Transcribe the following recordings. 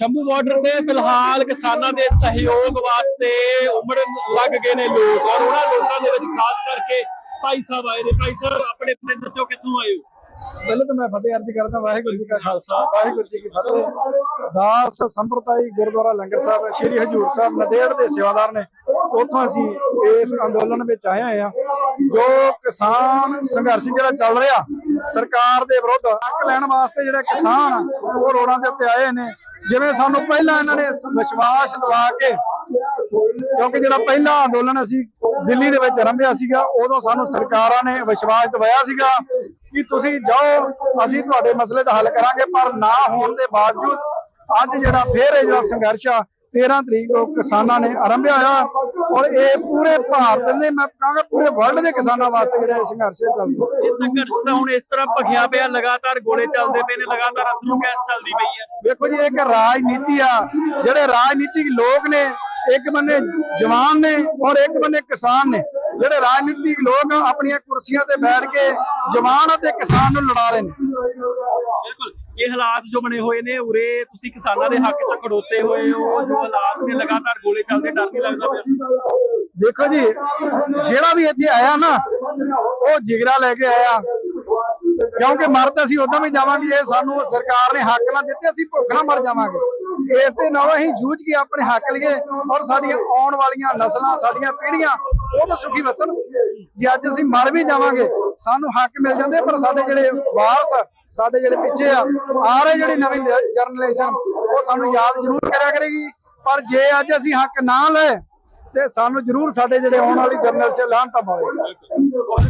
Shambhu border ਤੇ ਫਿਲਹਾਲ ਕਿਸਾਨਾਂ ਦੇ ਸਹਿਯੋਗ ਵਾਸਤੇ ਉਮੜਨ ਲੱਗ ਗਏ ਨੇ ਲੋਕ ਔਰ ਉਹਨਾਂ ਲੋਕਾਂ ਦੇ ਵਿੱਚ ਖਾਸ ਕਰਕੇ ਭਾਈ ਸਾਹਿਬ ਆਏ ਨੇ। ਭਾਈ ਸਾਹਿਬ ਆਪਣੇ ਆਪਣੇ ਦੱਸਿਓ ਕਿੱਥੋਂ ਆਏ ਹੋ? ਪਹਿਲੇ ਤਾਂ ਮੈਂ ਫਤਿਹ ਅਰਜ਼ ਕਰਦਾ ਵਾਹਿਗੁਰੂ ਜੀ ਕਾ ਖਾਲਸਾ ਵਾਹਿਗੁਰੂ ਜੀ ਕੀ ਫਤਿਹ। ਦਾਸ ਸੰਪਰਦਾਇ ਗੁਰਦੁਆਰਾ ਲੰਗਰ ਸਾਹਿਬ ਸ਼੍ਰੀ ਹਜੂਰ ਸਾਹਿਬ ਨਦੇੜ ਦੇ ਸੇਵਾਦਾਰ ਨੇ। ਉੱਥੋਂ ਅਸੀਂ ਇਸ ਅੰਦੋਲਨ ਵਿੱਚ ਆਏ ਆ ਜੋ ਕਿਸਾਨ ਸੰਘਰਸ਼ ਜਿਹੜਾ ਚੱਲ ਰਿਹਾ ਸਰਕਾਰ ਦੇ ਵਿਰੁੱਧ ਹੱਕ ਲੈਣ ਵਾਸਤੇ ਜਿਹੜੇ ਕਿਸਾਨ ਆ, ਉਹ ਰੋਡਾਂ ਦੇ ਉੱਤੇ ਆਏ ਨੇ ਜਿਵੇਂ ਸਾਨੂੰ ਪਹਿਲਾਂ ਇਹਨਾਂ ਨੇ ਵਿਸ਼ਵਾਸ ਦਿਵਾ ਕੇ, ਕਿਉਂਕਿ ਜਿਹੜਾ ਪਹਿਲਾ ਅੰਦੋਲਨ ਅਸੀਂ ਦਿੱਲੀ ਦੇ ਵਿੱਚ ਆਰੰਭਿਆ ਸੀਗਾ, ਉਦੋਂ ਸਾਨੂੰ ਸਰਕਾਰਾਂ ਨੇ ਵਿਸ਼ਵਾਸ ਦਿਵਾਇਆ ਸੀਗਾ ਕਿ ਤੁਸੀਂ ਜਾਓ, ਅਸੀਂ ਤੁਹਾਡੇ ਮਸਲੇ ਦਾ ਹੱਲ ਕਰਾਂਗੇ, ਪਰ ਨਾ ਹੋਣ ਦੇ ਬਾਵਜੂਦ ਅੱਜ ਜਿਹੜਾ ਫੇਰ ਇਹ ਜਿਹੜਾ ਸੰਘਰਸ਼ ਆ 13 ਤਰੀਕ ਤੋਂ ਕਿਸਾਨਾਂ ਨੇ ਆਰੰਭਿਆ ਹੋਇਆ ਔਰ ਇਹ ਪੂਰੇ ਭਾਰਤ ਦੇ ਮੈਂ ਕਹਾਂਗਾ ਪੂਰੇ ਵਰਲਡ ਦੇ ਕਿਸਾਨਾਂ ਵਾਸਤੇ ਜਿਹੜਾ ਇਹ ਸੰਘਰਸ਼ ਚੱਲ ਰਿਹਾ ਇਹ ਸੰਘਰਸ਼ ਤਾਂ ਹੁਣ ਇਸ ਤਰ੍ਹਾਂ ਭਖਿਆ ਪਿਆ ਲਗਾਤਾਰ ਗੋਲੇ ਚੱਲਦੇ ਪਏ ਨੇ ਲਗਾਤਾਰ ਅਥਰੂ ਗੈਸ ਚੱਲਦੀ ਪਈ ਹੈ। ਵੇਖੋ ਜੀ ਇੱਕ ਰਾਜਨੀਤੀ ਆ ਜਿਹੜੇ ਰਾਜਨੀਤਿਕ ਲੋਕ ਨੇ ਇੱਕ ਬੰਨੇ ਜਵਾਨ ਨੇ ਔਰ ਇੱਕ ਬੰਨੇ ਕਿਸਾਨ ਨੇ। ਜਿਹੜੇ ਰਾਜਨੀਤਿਕ ਲੋਕ ਆਪਣੀਆਂ ਕੁਰਸੀਆਂ ਤੇ ਬੈਠ ਕੇ ਜਵਾਨ ਅਤੇ ਕਿਸਾਨ ਨੂੰ ਲੜਾ ਰਹੇ ਨੇ। ਇਹ ਹਾਲਾਤ ਜੋ ਬਣੇ ਹੋਏ ਨੇ, ਉਰੇ ਤੁਸੀਂ ਕਿਸਾਨਾਂ ਦੇ ਹੱਕ 'ਚ ਖੜੋਤੇ ਹੋਏ ਹੋ, ਜੋ ਹਾਲਾਤ ਨੇ, ਲਗਾਤਾਰ ਗੋਲੇ ਚੱਲਦੇ, ਡਰ ਨਹੀਂ ਲੱਗਦਾ ਪਿਆ। ਦੇਖੋ ਜੀ, ਜਿਹੜਾ ਵੀ ਇੱਥੇ ਆਇਆ ਨਾ, ਉਹ ਜਿਗਰਾ ਲੈ ਕੇ ਆਇਆ। ਕਿਉਂਕਿ ਮਰ ਤਾਂ ਅਸੀਂ ਉਦੋਂ ਵੀ ਜਾਵਾਂਗੇ, ਇਹ ਸਾਨੂੰ ਸਰਕਾਰ ਨੇ ਹੱਕ ਨਾ ਦਿੱਤੇ, ਅਸੀਂ ਭੁੱਖ ਨਾਲ ਮਰ ਜਾਵਾਂਗੇ। ਇਸ ਦੇ ਨਾਲ ਅਸੀਂ ਜੂਝ ਕੇ ਆਪਣੇ ਹੱਕ ਲਈਏ ਔਰ ਸਾਡੀਆਂ ਆਉਣ ਵਾਲੀਆਂ ਨਸਲਾਂ, ਸਾਡੀਆਂ ਪੀੜ੍ਹੀਆਂ, ਉਹ ਤਾਂ ਸੁਖੀ ਵਸਣ। ਜੇ ਅੱਜ ਅਸੀਂ ਮਰ ਵੀ ਜਾਵਾਂਗੇ ਸਾਨੂੰ ਹੱਕ ਮਿਲ ਜਾਂਦੇ ਪਰ ਸਾਡੇ ਜਿਹੜੇ ਵਾਰਸ ਆ, ਸਾਡੇ ਜਿਹੜੇ ਪਿੱਛੇ ਆ ਆ ਰਹੇ ਜਿਹੜੀ ਨਵੀਂ ਜਨਰੇਸ਼ਨ ਉਹ ਸਾਨੂੰ ਯਾਦ ਜ਼ਰੂਰ ਕਰਿਆ ਕਰੇਗੀ। ਪਰ ਜੇ ਅੱਜ ਅਸੀਂ ਹੱਕ ਨਾ ਲਏ ਤੇ ਸਾਨੂੰ ਜ਼ਰੂਰ ਸਾਡੇ ਜਿਹੜੇ ਆਉਣ ਵਾਲੀ ਜਨਰੇਸ਼ਨ ਲਾਹਨਤਾਂ ਪਾਵੇਗੀ ਬਿਲਕੁਲ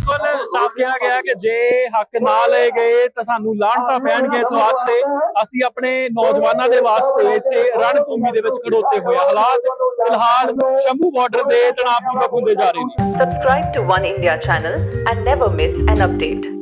ਸਾਫ਼ ਕਿਹਾ ਗਿਆ ਕਿ ਜੇ ਹੱਕ ਨਾ ਲਏ ਗਏ ਤਾਂ ਸਾਨੂੰ ਲਾਹਣਤਾਂ ਪੈਣਗੇ ਇਸ ਵਾਸਤੇ ਅਸੀਂ ਆਪਣੇ ਨੌਜਵਾਨਾਂ ਦੇ ਵਾਸਤੇ ਇੱਥੇ ਰਣਭੂਮੀ ਦੇ ਵਿੱਚ ਖੜੋਤੇ ਹੋਏ। ਹਾਲਾਤ ਫਿਲਹਾਲ ਸ਼ੰਭੂ ਬਾਰਡਰ ਦੇ ਤਣਾਅਪੂਰਵਕ ਹੁੰਦੇ ਜਾ ਰਹੇ ਨੇ Subscribe to One India channel and never miss an update.